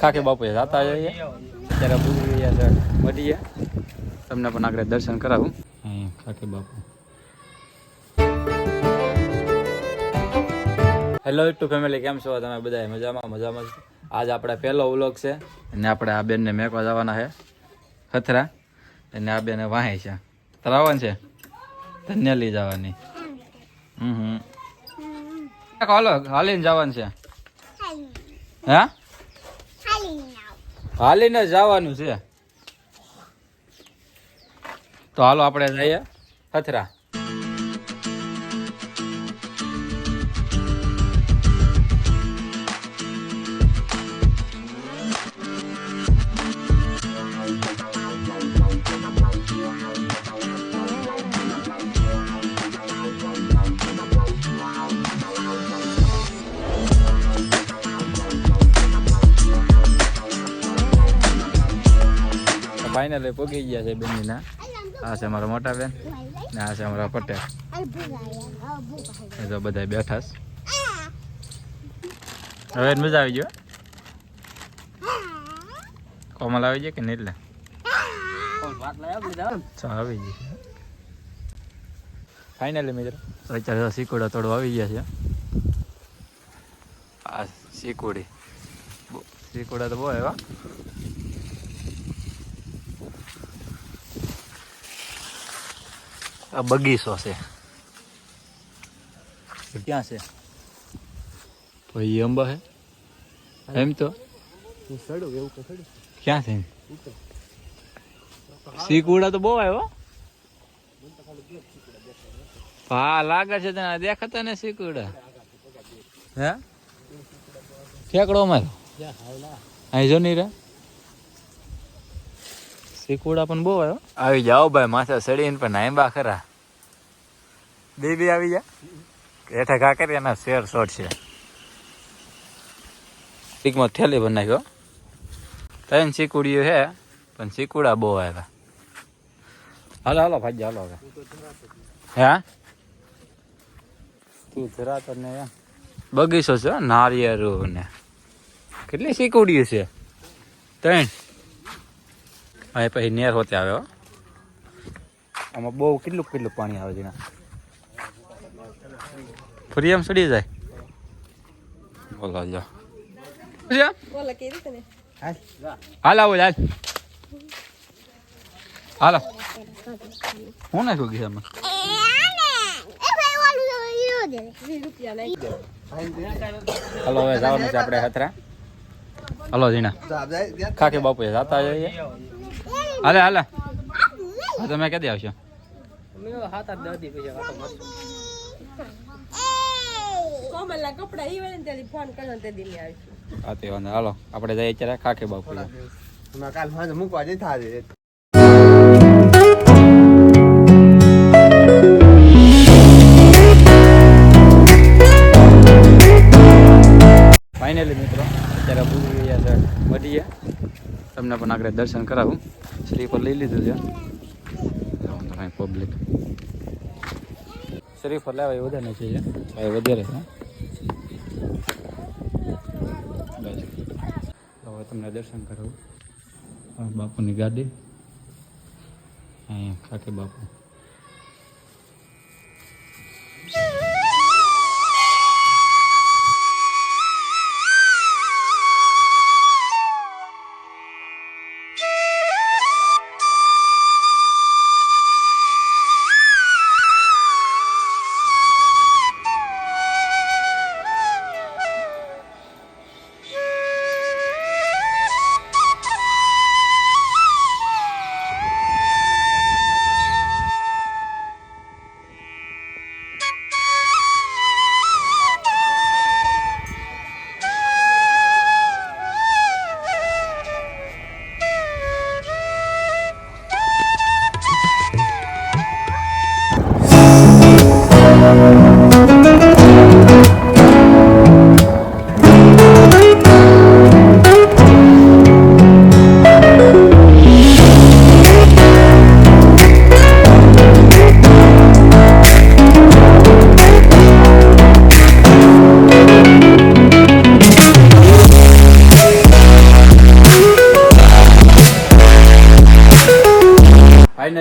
ખાકે બાપુ જાતા જઈએ. અત્યારે પૂરી ગયા છે. મળીએ તમને પણ આગળ દર્શન કરાવું. કાકે ખાકે બાપુ. હેલો ટુ ફેમિલી કેમ છો? તમે બધા મજામાં? મજામાં છો આજ આપણે પહેલો વ્લોગ છે. અને આપણે આ બેનને મેકવા જવાના છે. ખતરા અને આ બેને વાહે છે. તરાવન છે. ધન્ય લઈ જવાની. હમ હમ. હાલો હાલીને જવાનું છે. હા? હાલીને જવાનું છે. તો હાલો આપણે જઈએ. ખતરા ફાઇનલી પગી ગયા છે બેનના. આ છે અમારા મોટા બેન. ને આ છે અમારા પટેલ. એ તો બધા બેઠા હવે મજા આવી ગયો કોમલ આવી ગયો કે નહીં ચાલ આવી ગઈ. ફાઇનલી મિત્રો. અત્યારે તો સિકોડા આવી ગયા છે. આ સિકોડી બો- સિકોડા તો બહુ એવા આ બગીચો છે. ક્યાં છે? ભાઈ અંબા હે. એમ તો. ક્યાં છે સીકુડા તો બહુ આવ્યો. હા લાગે છે તને દેખાતા ને સીકુડા હે? ઠેકડો મારો અહીં જો નહીં રે. સિકુડા પણ બહુ આવ્યો. આવી જાઓ ભાઈ માથા સડીને પણ નાઈબા ખરા. બેબી આવી જા હેઠા કાકરી એના શેર શોટ છે. પીકમાં થેલી બનાવ્યો ત્રણ શીકુડીઓ છે પણ શીકુડા બહુ આવ્યા. હાલો હાલો ભાઈ હાલો હવે. હે? તું જરા તો ને બગીચો છે હો, નારિયેળ ને કેટલી શીકુડીઓ છે? ત્રણ. અહીં પછી નેર હોતે આવે હો. આમાં બહુ કેટલું કેટલું પાણી આવે છે ફરી એમ સડી જાય? બોલો છે હાલ. આવો હાલ. હાલો હું નાખ્યું ગયા એમાં હાલો હવે જવાનું છે આપણે હતરા હાલો જીણા ખાખી બાપુ જાતા જઈએ. હાલે હાલે. હા તમે ક્યાંથી આવશો? હાલો આપણે જઈએ અત્યારે ખાખે બાપુ કાલ સાંજે મૂકવા જતા આજે ફાઇનલી મિત્રો અત્યારે ભૂલી ગયા છે તમને પણ આગળ દર્શન કરાવું. શ્રીફળ લઈ લીધું છે. પબ્લિક શ્રીફળ લેવા એ વધારે છે ભાઈ વધારે છે હવે તમને દર્શન કરાવું. બાપુની ગાડી. અહીંયા ખાકે બાપુ.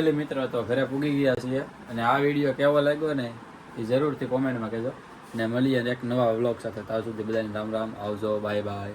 ફાઇનલી મિત્રો, તો ઘરે પૂગી ગયા છીએ અને આ વીડિયો કેવો લાગ્યો ને એ જરૂરથી કોમેન્ટમાં કહેજો. ને મળીએ એક નવા વ્લોગ સાથે. ત્યાં સુધી બધાને રામ રામ. આવજો. Bye bye